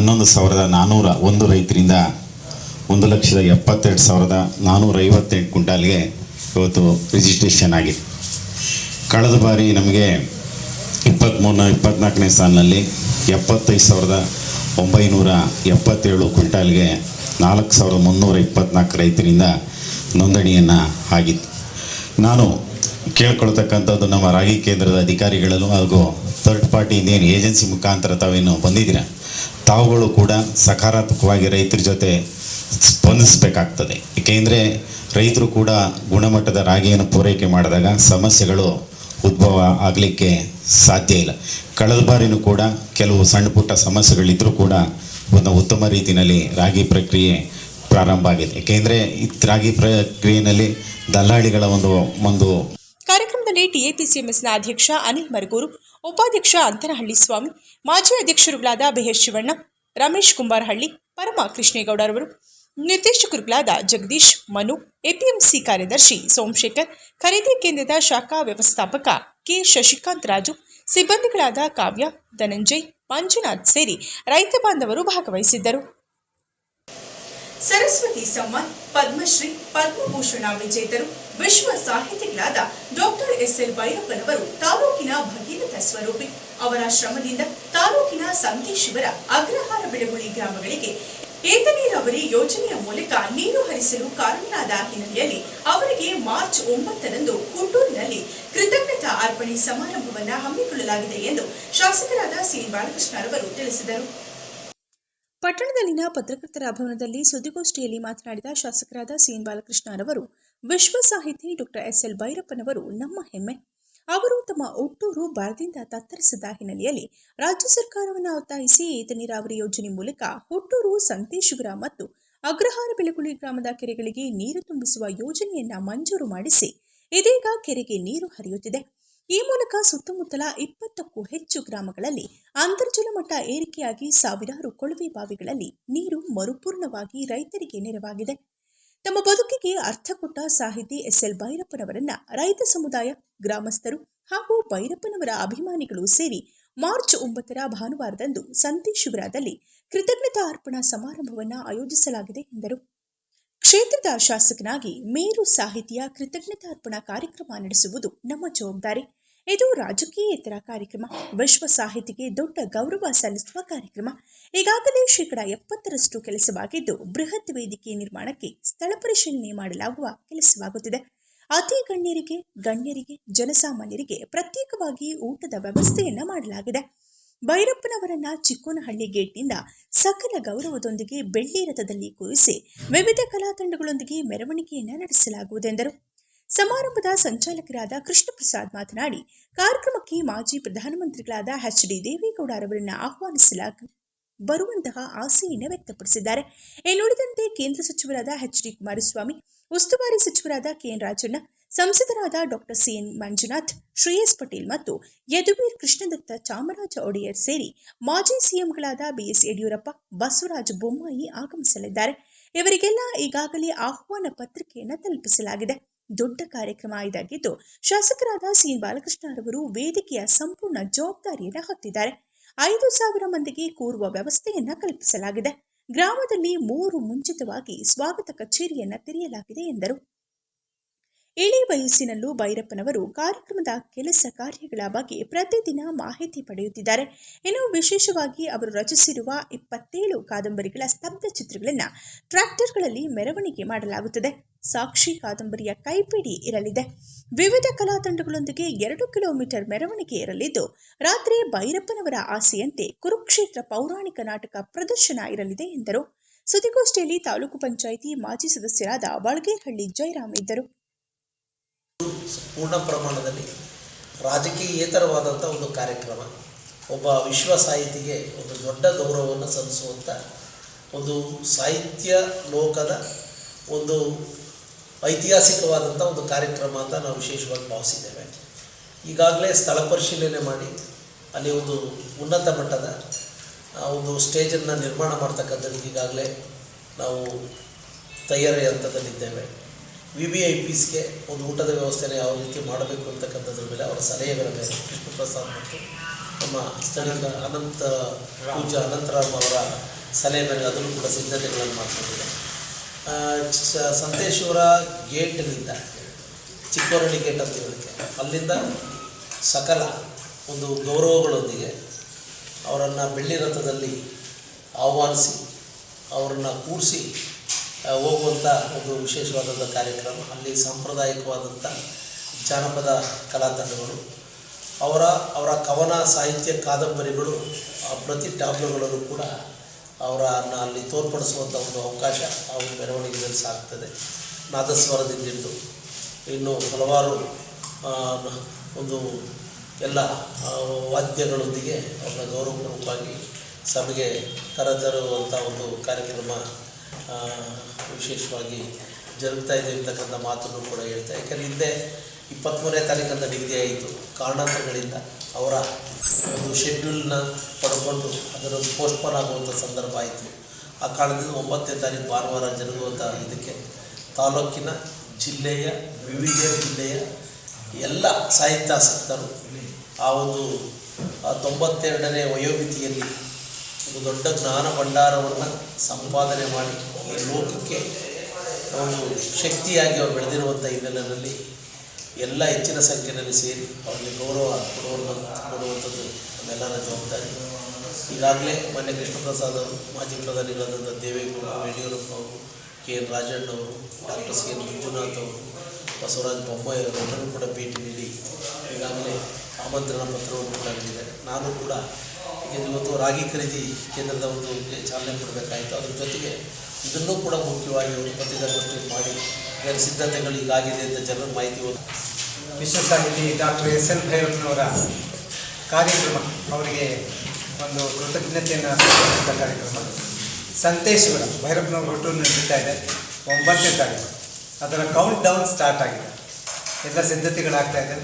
Speaker 3: ಹನ್ನೊಂದು ಸಾವಿರದ ನಾನ್ನೂರ ಒಂದು ರೈತರಿಂದ ಒಂದು ಲಕ್ಷದ ಎಪ್ಪತ್ತೆರಡು ಸಾವಿರದ ನಾನ್ನೂರ ಐವತ್ತೆಂಟು ಕ್ವಿಂಟಾಲ್ಗೆ ಇವತ್ತು ರಿಜಿಸ್ಟ್ರೇಷನ್ ಆಗಿದೆ. ಕಳೆದ ಬಾರಿ ನಮಗೆ ಇಪ್ಪತ್ತ್ಮೂರನ ಇಪ್ಪತ್ತ್ನಾಲ್ಕನೇ ಸಾಲಿನಲ್ಲಿ ಎಪ್ಪತ್ತೈದು ಸಾವಿರದ ಒಂಬೈನೂರ ಎಪ್ಪತ್ತೇಳು ಕ್ವಿಂಟಾಲ್ಗೆ ನಾಲ್ಕು ಸಾವಿರದ ಮುನ್ನೂರ ಇಪ್ಪತ್ತ್ನಾಲ್ಕು ರೈತರಿಂದ ನೋಂದಣಿಯನ್ನು ಆಗಿತ್ತು. ನಾನು ಕೇಳ್ಕೊಳ್ತಕ್ಕಂಥದ್ದು ನಮ್ಮ ರಾಗಿ ಕೇಂದ್ರದ ಅಧಿಕಾರಿಗಳಲ್ಲೂ ಹಾಗೂ ಥರ್ಡ್ ಪಾರ್ಟಿ ಇನ್ನೇನು ಏಜೆನ್ಸಿ ಮುಖಾಂತರ ತಾವೇನು ಬಂದಿದ್ದೀರ? ತಾವುಗಳು ಕೂಡ ಸಕಾರಾತ್ಮಕವಾಗಿ ರೈತರ ಜೊತೆ ಸ್ಪಂದಿಸಬೇಕಾಗ್ತದೆ. ಏಕೆಂದರೆ ರೈತರು ಕೂಡ ಗುಣಮಟ್ಟದ ರಾಗಿಯನ್ನು ಪೂರೈಕೆ ಮಾಡಿದಾಗ ಸಮಸ್ಯೆಗಳು ಉದ್ಭವ ಆಗಲಿಕ್ಕೆ ಸಾಧ್ಯ ಇಲ್ಲ. ಕಳೆದ ಬಾರಿನೂ ಕೂಡ ಕೆಲವು ಸಣ್ಣ ಪುಟ್ಟ ಸಮಸ್ಯೆಗಳಿದ್ದರೂ ಕೂಡ ಒಂದು ಉತ್ತಮ ರೀತಿಯಲ್ಲಿ ರಾಗಿ ಪ್ರಕ್ರಿಯೆ ಪ್ರಾರಂಭ ಆಗಿದೆ. ಏಕೆಂದರೆ ರಾಗಿ ಪ್ರಕ್ರಿಯೆಯಲ್ಲಿ ದಲ್ಲಾಳಿಗಳ ಒಂದು ಒಂದು
Speaker 1: ಕಾರ್ಯಕ್ರಮದಲ್ಲಿ ಟಿಎಪಿಸಿಎಂಎಸ್ನ ಅಧ್ಯಕ್ಷ ಅನಿಲ್ ಮರಗೂರು ಉಪಾಧ್ಯಕ್ಷ ಅಂತನಹಳ್ಳಿ ಸ್ವಾಮಿ, ಮಾಜಿ ಅಧ್ಯಕ್ಷರುಗಳಾದ ಬಿಎಸ್ ಶಿವಣ್ಣ, ರಮೇಶ್ ಕುಂಬಾರಹಳ್ಳಿ ಪರಮ ಕೃಷ್ಣೇಗೌಡರವರು ನಿರ್ದೇಶಕರುಗಳಾದ ಜಗದೀಶ್, ಮನು, ಎಪಿಎಂಸಿ ಕಾರ್ಯದರ್ಶಿ ಸೋಮಶೇಖರ್, ಖರೀದಿ ಕೇಂದ್ರದ ಶಾಖಾ ವ್ಯವಸ್ಥಾಪಕ ಕೆ ಶಶಿಕಾಂತ್ ರಾಜು, ಸಿಬ್ಬಂದಿಗಳಾದ ಕಾವ್ಯ, ಧನಂಜಯ್, ಮಂಜುನಾಥ್ ಸೇರಿ ರೈತ ಬಾಂಧವರು ಭಾಗವಹಿಸಿದ್ದರು. ಸರಸ್ವತಿ ಸಮ್ಮಾನ್, ಪದ್ಮಶ್ರೀ, ಪದ್ಮಭೂಷಣ ವಿಜೇತರು, ವಿಶ್ವ ಸಾಹಿತಿಗಳಾದ ಡಾಕ್ಟರ್ ಎಸ್ ಎಲ್ ಭೈರಪ್ಪನವರು ತಾಲೂಕಿನ ಭಗೀರಥ ಸ್ವರೂಪಿ. ಅವರ ಶ್ರಮದಿಂದ ತಾಲೂಕಿನ ಸಂತೇಶಿವರ ಅಗ್ರಹಾರ ಬೆಳಗುಳಿ ಗ್ರಾಮಗಳಿಗೆ ಏತ ನೀರಾವರಿ ಯೋಜನೆಯ ಮೂಲಕ ನೀರು ಹರಿಸಲು ಕಾರಣರಾದ ಹಿನ್ನೆಲೆಯಲ್ಲಿ ಅವರಿಗೆ ಮಾರ್ಚ್ ಒಂಬತ್ತರಂದು ಕುಂಟೂರಿನಲ್ಲಿ ಕೃತಜ್ಞತಾ ಅರ್ಪಣೆ ಸಮಾರಂಭವನ್ನು ಹಮ್ಮಿಕೊಳ್ಳಲಾಗಿದೆ ಎಂದು ಶಾಸಕರಾದ ಸಿ ಬಾಲಕೃಷ್ಣರವರು ತಿಳಿಸಿದರು. ಪಟ್ಟಣದಲ್ಲಿನ ಪತ್ರಕರ್ತರ ಭವನದಲ್ಲಿ ಸುದ್ದಿಗೋಷ್ಠಿಯಲ್ಲಿ ಮಾತನಾಡಿದ ಶಾಸಕರಾದ ಸಿಎನ್ ಬಾಲಕೃಷ್ಣರವರು ವಿಶ್ವ ಸಾಹಿತಿ ಡಾಕ್ಟರ್ ಎಸ್ ಎಲ್ ಭೈರಪ್ಪನವರು ನಮ್ಮ ಹೆಮ್ಮೆ. ಅವರು ತಮ್ಮ ಒಟ್ಟೂರು ಬರದಿಂದ ತತ್ತರಿಸಿದ ಹಿನ್ನೆಲೆಯಲ್ಲಿ ರಾಜ್ಯ ಸರ್ಕಾರವನ್ನು ಒತ್ತಾಯಿಸಿ ಏತ ನೀರಾವರಿ ಯೋಜನೆ ಮೂಲಕ ಹುಟ್ಟೂರು, ಸಂತೇಶ್ವರ ಮತ್ತು ಅಗ್ರಹಾರ ಬೆಳಗುಳಿ ಗ್ರಾಮದ ಕೆರೆಗಳಿಗೆ ನೀರು ತುಂಬಿಸುವ ಯೋಜನೆಯನ್ನ ಮಂಜೂರು ಮಾಡಿಸಿ, ಇದೀಗ ಕೆರೆಗೆ ನೀರು ಹರಿಯುತ್ತಿದೆ. ಈ ಮೂಲಕ ಸುತ್ತಮುತ್ತಲ ಇಪ್ಪತ್ತಕ್ಕೂ ಹೆಚ್ಚು ಗ್ರಾಮಗಳಲ್ಲಿ ಅಂತರ್ಜಲ ಮಟ್ಟ ಏರಿಕೆಯಾಗಿ ಸಾವಿರಾರು ಕೊಳವೆ ಬಾವಿಗಳಲ್ಲಿ ನೀರು ಮರುಪೂರ್ಣವಾಗಿ ರೈತರಿಗೆ ನೆರವಾಗಿದೆ. ತಮ್ಮ ಬದುಕಿಗೆ ಅರ್ಥ ಕೊಟ್ಟ ಸಾಹಿತಿ ಎಸ್ ಎಲ್ ಭೈರಪ್ಪನವರನ್ನ ರೈತ ಸಮುದಾಯ, ಗ್ರಾಮಸ್ಥರು ಹಾಗೂ ಭೈರಪ್ಪನವರ ಅಭಿಮಾನಿಗಳು ಸೇರಿ ಮಾರ್ಚ್ ಒಂಬತ್ತರ ಭಾನುವಾರದಂದು ಸಂತೆ ಶಿಬಿರದಲ್ಲಿ ಕೃತಜ್ಞತಾ ಅರ್ಪಣಾ ಸಮಾರಂಭವನ್ನು ಆಯೋಜಿಸಲಾಗಿದೆ ಎಂದರು. ಕ್ಷೇತ್ರದ ಶಾಸಕನಾಗಿ ಮೇರು ಸಾಹಿತಿಯ ಕೃತಜ್ಞತಾರ್ಪಣಾ ಕಾರ್ಯಕ್ರಮ ನಡೆಸುವುದು ನಮ್ಮ ಜವಾಬ್ದಾರಿ. ಇದು ರಾಜಕೀಯೇತರ ಕಾರ್ಯಕ್ರಮ, ವಿಶ್ವ ಸಾಹಿತಿಗೆ ದೊಡ್ಡ ಗೌರವ ಸಲ್ಲಿಸುವ ಕಾರ್ಯಕ್ರಮ. ಈಗಾಗಲೇ ಶೇಕಡಾ ಎಪ್ಪತ್ತರಷ್ಟು ಕೆಲಸವಾಗಿದ್ದು, ಬೃಹತ್ ವೇದಿಕೆ ನಿರ್ಮಾಣಕ್ಕೆ ಸ್ಥಳ ಪರಿಶೀಲನೆ ಮಾಡಲಾಗುವ ಕೆಲಸವಾಗುತ್ತಿದೆ. ಅತಿ ಗಣ್ಯರಿಗೆ ಗಣ್ಯರಿಗೆ, ಜನಸಾಮಾನ್ಯರಿಗೆ ಪ್ರತ್ಯೇಕವಾಗಿ ಊಟದ ವ್ಯವಸ್ಥೆಯನ್ನು ಮಾಡಲಾಗಿದೆ. ಭೈರಪ್ಪನವರನ್ನ ಚಿಕ್ಕೋನಹಳ್ಳಿ ಗೇಟ್ನಿಂದ ಸಕಲ ಗೌರವದೊಂದಿಗೆ ಬೆಳ್ಳಿ ರಥದಲ್ಲಿ ಕೂರಿಸಿ ವಿವಿಧ ಕಲಾತಂಡಗಳೊಂದಿಗೆ ಮೆರವಣಿಗೆಯನ್ನ ನಡೆಸಲಾಗುವುದೆಂದರು ಸಮಾರಂಭದ ಸಂಚಾಲಕರಾದ ಕೃಷ್ಣ ಪ್ರಸಾದ್ ಮಾತನಾಡಿ, ಕಾರ್ಯಕ್ರಮಕ್ಕೆ ಮಾಜಿ ಪ್ರಧಾನಮಂತ್ರಿಗಳಾದ ಎಚ್ ಡಿ ದೇವೇಗೌಡರವರನ್ನು ಆಹ್ವಾನಿಸಲಾಗಿ ಬರುವಂತಹ ಆಸೆಯನ್ನು ವ್ಯಕ್ತಪಡಿಸಿದ್ದಾರೆ. ಇನ್ನುಳಿದಂತೆ ಕೇಂದ್ರ ಸಚಿವರಾದ ಎಚ್ ಡಿ ಕುಮಾರಸ್ವಾಮಿ, ಉಸ್ತುವಾರಿ ಸಚಿವರಾದ ಕೆಎನ್ ರಾಜಣ್ಣ, ಸಂಸದರಾದ ಡಾಕ್ಟರ್ ಸಿಎನ್ ಮಂಜುನಾಥ್, ಶ್ರೇಯಸ್ ಪಟೇಲ್ ಮತ್ತು ಯದುವೀರ್ ಕೃಷ್ಣದತ್ತ ಚಾಮರಾಜ ಒಡೆಯರ್ ಸೇರಿ ಮಾಜಿ ಸಿಎಂಗಳಾದ ಬಿಎಸ್ ಯಡಿಯೂರಪ್ಪ, ಬಸವರಾಜ ಬೊಮ್ಮಾಯಿ ಆಗಮಿಸಲಿದ್ದಾರೆ. ಇವರಿಗೆಲ್ಲ ಈಗಾಗಲೇ ಆಹ್ವಾನ ಪತ್ರಿಕೆಯನ್ನು ತಲುಪಿಸಲಾಗಿದೆ. ದೊಡ್ಡ ಕಾರ್ಯಕ್ರಮ ಇದಾಗಿದ್ದು, ಶಾಸಕರಾದ ಸಿಎನ್ ಬಾಲಕೃಷ್ಣರವರು ವೇದಿಕೆಯ ಸಂಪೂರ್ಣ ಜವಾಬ್ದಾರಿಯನ್ನು ಹೊತ್ತಿದ್ದಾರೆ. ಐದು ಸಾವಿರ ಮಂದಿಗೆ ಕೂರುವ ವ್ಯವಸ್ಥೆಯನ್ನ ಕಲ್ಪಿಸಲಾಗಿದೆ. ಗ್ರಾಮದಲ್ಲಿ ಮೂರು ಮುಂಚಿತವಾಗಿ ಸ್ವಾಗತ ಕಚೇರಿಯನ್ನ ತೆರೆಯಲಾಗಿದೆ ಎಂದರು. ಇಳಿ ವಯಸ್ಸಿನಲ್ಲೂ ಭೈರಪ್ಪನವರು ಕಾರ್ಯಕ್ರಮದ ಕೆಲಸ ಕಾರ್ಯಗಳ ಬಗ್ಗೆ ಪ್ರತಿದಿನ ಮಾಹಿತಿ ಪಡೆಯುತ್ತಿದ್ದಾರೆ. ಇನ್ನು ವಿಶೇಷವಾಗಿ ಅವರು ರಚಿಸಿರುವ ಇಪ್ಪತ್ತೇಳು ಕಾದಂಬರಿಗಳ ಸ್ತಬ್ಧ ಚಿತ್ರಗಳನ್ನು ಟ್ರ್ಯಾಕ್ಟರ್ಗಳಲ್ಲಿ ಮೆರವಣಿಗೆ ಮಾಡಲಾಗುತ್ತದೆ. ಸಾಕ್ಷಿ ಕಾದಂಬರಿಯ ಕೈಪಿಡಿ ಇರಲಿದೆ. ವಿವಿಧ ಕಲಾ ತಂಡಗಳೊಂದಿಗೆ ಎರಡು ಕಿಲೋಮೀಟರ್ ಮೆರವಣಿಗೆ ಇರಲಿದ್ದು, ರಾತ್ರಿ ಭೈರಪ್ಪನವರ ಆಸೆಯಂತೆ ಕುರುಕ್ಷೇತ್ರ ಪೌರಾಣಿಕ ನಾಟಕ ಪ್ರದರ್ಶನ ಇರಲಿದೆ ಎಂದರು. ಸುದ್ದಿಗೋಷ್ಠಿಯಲ್ಲಿ ತಾಲೂಕು ಪಂಚಾಯಿತಿ ಮಾಜಿ ಸದಸ್ಯರಾದ ಬಾಳ್ಗೇಹಳ್ಳಿ ಜಯರಾಮ್ ಇದ್ದರು.
Speaker 2: ಪೂರ್ಣ ಪ್ರಮಾಣದಲ್ಲಿ ರಾಜಕೀಯೇತರವಾದಂಥ ಒಂದು ಕಾರ್ಯಕ್ರಮ, ಒಬ್ಬ ವಿಶ್ವ ಸಾಹಿತಿಗೆ ಒಂದು ದೊಡ್ಡ ಗೌರವವನ್ನು ಸಲ್ಲಿಸುವಂಥ ಒಂದು ಸಾಹಿತ್ಯ ಲೋಕದ ಒಂದು ಐತಿಹಾಸಿಕವಾದಂಥ ಒಂದು ಕಾರ್ಯಕ್ರಮ ಅಂತ ನಾವು ವಿಶೇಷವಾಗಿ ಭಾವಿಸಿದ್ದೇವೆ. ಈಗಾಗಲೇ ಸ್ಥಳ ಪರಿಶೀಲನೆ ಮಾಡಿ ಅಲ್ಲಿ ಒಂದು ಉನ್ನತ ಮಟ್ಟದ ಒಂದು ಸ್ಟೇಜನ್ನು ನಿರ್ಮಾಣ ಮಾಡ್ತಕ್ಕಂಥದ್ದು ಈಗಾಗಲೇ ನಾವು ತಯಾರಿ ಹಂತದಲ್ಲಿದ್ದೇವೆ ವಿ ವಿ ಐ ಪಿಸ್ಗೆ ಒಂದು ಊಟದ ವ್ಯವಸ್ಥೆನ ಯಾವ ರೀತಿ ಮಾಡಬೇಕು ಅಂತಕ್ಕಂಥದ್ರ ಮೇಲೆ ಅವರ ಸಲಹೆಗಳ ಮೇಲೆ ಕೃಷ್ಣ ಪ್ರಸಾದ್ ಮತ್ತು ನಮ್ಮ ಸ್ಥಳೀಯ ಅನಂತ ಪೂಜಾ ಅನಂತರಾಮ್ ಅವರ ಸಲಹೆ ಮೇಲೆ ಅದನ್ನು ಕೂಡ ಸಿದ್ಧತೆಗಳನ್ನು ಮಾಡ್ಕೊಂಡಿದೆ ಆ, ಚ- ಸಂತೇಶ್ವರ ಗೇಟ್ನಿಂದ, ಚಿಕ್ಕೋರಳ್ಳಿ ಗೇಟ್ ಅಂತ ಇದಕ್ಕೆ ಅಲ್ಲಿಂದ ಸಕಲ ಒಂದು ಗೌರವಗಳೊಂದಿಗೆ ಅವರನ್ನು ಬೆಳ್ಳಿ ರಥದಲ್ಲಿ ಆಹ್ವಾನಿಸಿ, ಅವರನ್ನು ಕೂರಿಸಿ ಹೋಗುವಂಥ ಒಂದು ವಿಶೇಷವಾದಂಥ ಕಾರ್ಯಕ್ರಮ, ಅಲ್ಲಿ ಸಾಂಪ್ರದಾಯಿಕವಾದಂಥ ಜಾನಪದ ಕಲಾ ತಂಡಗಳು ಅವರ ಅವರ ಕವನ ಸಾಹಿತ್ಯ ಕಾದಂಬರಿಗಳು ಪ್ರತಿ ಟ್ಯಾಬ್ಲೋಗಳಲ್ಲೂ ಕೂಡ ಅವರನ್ನು ಅಲ್ಲಿ ತೋರ್ಪಡಿಸುವಂಥ ಒಂದು ಅವಕಾಶ ಆ ಒಂದು ಮೆರವಣಿಗೆಯಲ್ಲಿ ಸಾಗ್ತದೆ ನಾದಸ್ವರದಿಂದ ಹಿಡಿದು ಇನ್ನು ಹಲವಾರು ಒಂದು ಎಲ್ಲ ವಾದ್ಯಗಳೊಂದಿಗೆ ಅವರ ಗೌರವಪೂರ್ವಕವಾಗಿ ಸಭೆಗೆ ಕರೆತರುವಂಥ ಒಂದು ಕಾರ್ಯಕ್ರಮ ವಿಶೇಷವಾಗಿ ಜರುಗ್ತಾ ಇದೆ ಅಂತಕ್ಕಂಥ ಮಾತನ್ನು ಕೂಡ ಹೇಳ್ತಾ, ಯಾಕಂದರೆ ಹಿಂದೆ ಇಪ್ಪತ್ತ್ಮೂರನೇ ತಾರೀಕಂತ ನಿಗದಿ ಆಯಿತು. ಕಾರಣಾಂತರಗಳಿಂದ ಅವರ ಒಂದು ಶೆಡ್ಯೂಲ್ನ ಪಡ್ಕೊಂಡು ಅದರೊಂದು ಪೋಸ್ಟ್ಪೋನ್ ಆಗುವಂಥ ಸಂದರ್ಭ ಆಯಿತು. ಆ ಕಾರಣದಿಂದ ಒಂಬತ್ತನೇ ತಾರೀಕು ಭಾನುವಾರ ಜರುಗುವಂಥ ಇದಕ್ಕೆ ತಾಲೂಕಿನ ಜಿಲ್ಲೆಯ, ವಿವಿಧ ಜಿಲ್ಲೆಯ ಎಲ್ಲ ಸಾಹಿತ್ಯಾಸಕ್ತರು ಆ ಒಂದು ತೊಂಬತ್ತೆರಡನೇ ವಯೋಮಿತಿಯಲ್ಲಿ ಒಂದು ದೊಡ್ಡ ಜ್ಞಾನ ಭಂಡಾರವನ್ನು ಸಂಪಾದನೆ ಮಾಡಿ ಈ ಲೋಕಕ್ಕೆ ಒಂದು ಶಕ್ತಿಯಾಗಿ ಅವರು ಬೆಳೆದಿರುವಂಥ ಹಿನ್ನೆಲೆಯಲ್ಲಿ ಎಲ್ಲ ಹೆಚ್ಚಿನ ಸಂಖ್ಯೆಯಲ್ಲಿ ಸೇರಿ ಅವರಿಗೆ ಗೌರವ ಕೊಡುವ ಕೊಡುವಂಥದ್ದು ನಮ್ಮೆಲ್ಲರ ಜವಾಬ್ದಾರಿ. ಈಗಾಗಲೇ ಮಾನ್ಯ ಕೃಷ್ಣಪ್ರಸಾದ್ ಅವರು, ಮಾಜಿ ಪ್ರಧಾನಿಗಳಾದಂಥ ದೇವೇಗೌಡ, ಯಡಿಯೂರಪ್ಪ ಅವರು, ಕೆ ಎನ್ ರಾಜಣ್ಣವರು ಡಾಕ್ಟರ್ ಸಿ ಎನ್ ಮಂಜುನಾಥ್ ಅವರು, ಬಸವರಾಜ ಬೊಮ್ಮಾಯಿ ಅವರೆಲ್ಲರೂ ಕೂಡ ಭೇಟಿ ನೀಡಿ ಈಗಾಗಲೇ ಆಮಂತ್ರಣ ಪತ್ರವನ್ನು ಕೂಡ ನಾನು ಕೂಡ ಇವತ್ತು ರಾಗಿ ಖರೀದಿ ಕೇಂದ್ರದ ಒಂದು ಚಾಲನೆ ಕೊಡಬೇಕಾಯಿತು. ಅದ್ರ ಜೊತೆಗೆ ಇದನ್ನೂ ಕೂಡ ಮುಖ್ಯವಾಗಿ ಅವರು ಪತ್ರಿಕಾಗೋಷ್ಠಿ ಮಾಡಿ ಇದರ ಸಿದ್ಧತೆಗಳು ಈಗಾಗಿದೆ ಅಂತ ಜನರ ಮಾಹಿತಿ
Speaker 4: ವಿಶ್ವ ಸಾಹಿತಿ ಡಾಕ್ಟರ್ ಎಸ್ ಎಲ್ ಭೈರಪ್ಪನವರ ಕಾರ್ಯಕ್ರಮ, ಅವರಿಗೆ ಒಂದು ಕೃತಜ್ಞತೆಯನ್ನು ಕಾರ್ಯಕ್ರಮ. ಸಂತೇಶ್ವರ ಭೈರಪ್ಪನವರು ಹುಟ್ಟು ನಡೀತಾ ಇದೆ, ಒಂಬತ್ತನೇ ತಾರೀಕು. ಅದರ ಕೌಂಟ್ ಡೌನ್ ಸ್ಟಾರ್ಟ್ ಆಗಿದೆ. ಎಲ್ಲ ಸಿದ್ಧತೆಗಳಾಗ್ತಾ ಇದೆ.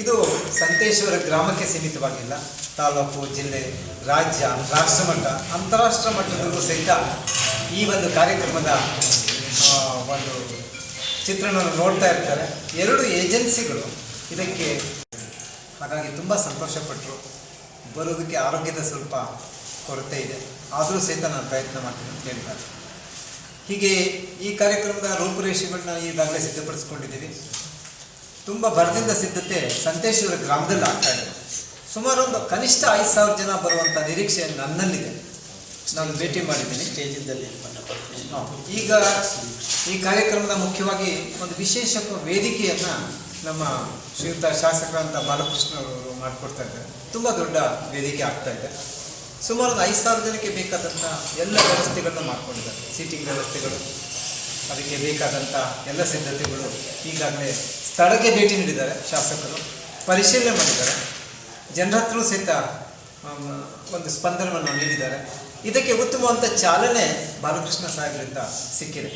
Speaker 4: ಇದು ಸಂತೇಶ್ವರ ಗ್ರಾಮಕ್ಕೆ ಸೀಮಿತವಾಗಿಲ್ಲ. ತಾಲೂಕು, ಜಿಲ್ಲೆ, ರಾಜ್ಯ, ರಾಷ್ಟ್ರಮಟ್ಟ, ಅಂತಾರಾಷ್ಟ್ರ ಮಟ್ಟದಲ್ಲೂ ಸಹಿತ ಈ ಒಂದು ಕಾರ್ಯಕ್ರಮದ ಒಂದು ಚಿತ್ರಣವನ್ನು ನೋಡ್ತಾ ಇರ್ತಾರೆ. ಎರಡು ಏಜೆನ್ಸಿಗಳು ಇದಕ್ಕೆ ಹಾಗಾಗಿ ತುಂಬ ಸಂತೋಷಪಟ್ಟರು ಬರೋದಕ್ಕೆ ಆರೋಗ್ಯದ ಸ್ವಲ್ಪ ಕೊರತೆ ಇದೆ. ಆದರೂ ಸಹಿತ ನಾನು ಪ್ರಯತ್ನ ಮಾಡ್ತೀನಿ ಅಂತ ಹೇಳ್ತಾರೆ. ಹೀಗೆ ಈ ಕಾರ್ಯಕ್ರಮದ ರೂಪುರೇಷೆಗಳನ್ನ ಈಗಾಗಲೇ ಸಿದ್ಧಪಡಿಸ್ಕೊಂಡಿದ್ದೀವಿ. ತುಂಬ ಬರದಿಂದ ಸಿದ್ಧತೆ ಸಂತೇಶ್ವರ ಗ್ರಾಮದಲ್ಲಿ ಆಗ್ತಾ ಇದೆ. ಸುಮಾರು ಒಂದು ಕನಿಷ್ಠ ಐದು ಸಾವಿರ ಜನ ಬರುವಂಥ ನಿರೀಕ್ಷೆ ನನ್ನಲ್ಲಿದೆ. ನಾನು ಭೇಟಿ ಮಾಡಿದ್ದೀನಿ.
Speaker 2: ಸ್ಟೇಜಿಂದಲ್ಲಿ.
Speaker 4: ಈಗ ಈ ಕಾರ್ಯಕ್ರಮದ ಮುಖ್ಯವಾಗಿ ಒಂದು ವಿಶೇಷ ವೇದಿಕೆಯನ್ನು ನಮ್ಮ ಶ್ರೀಯುತ ಶಾಸಕರಂತ ಬಾಲಕೃಷ್ಣ ಅವರು ಮಾಡಿಕೊಡ್ತಾ ಇದ್ದಾರೆ. ತುಂಬ ದೊಡ್ಡ ವೇದಿಕೆ ಆಗ್ತಾ ಇದೆ. ಸುಮಾರು ಒಂದು ಐದು ಸಾವಿರ ಜನಕ್ಕೆ ಬೇಕಾದಂಥ ಎಲ್ಲ ವ್ಯವಸ್ಥೆಗಳನ್ನು ಮಾಡ್ಕೊಂಡಿದ್ದಾರೆ. ಸೀಟಿಂಗ್ ವ್ಯವಸ್ಥೆಗಳು ಅದಕ್ಕೆ ಬೇಕಾದಂಥ ಎಲ್ಲ ಸಿದ್ಧತೆಗಳು ಈಗಾಗಲೇ ಸ್ಥಳಕ್ಕೆ ಭೇಟಿ ನೀಡಿದ್ದಾರೆ ಶಾಸಕರು. ಪರಿಶೀಲನೆ ಮಾಡಿದ್ದಾರೆ. ಜನರ ಹತ್ರ ಸಹಿತ ಒಂದು ಸ್ಪಂದನವನ್ನು ನೀಡಿದ್ದಾರೆ. ಇದಕ್ಕೆ ಉತ್ತಮವಾದಂಥ ಚಾಲನೆ ಬಾಲಕೃಷ್ಣ ಸಾಹೇಬರಿಂದ ಸಿಕ್ಕಿದೆ.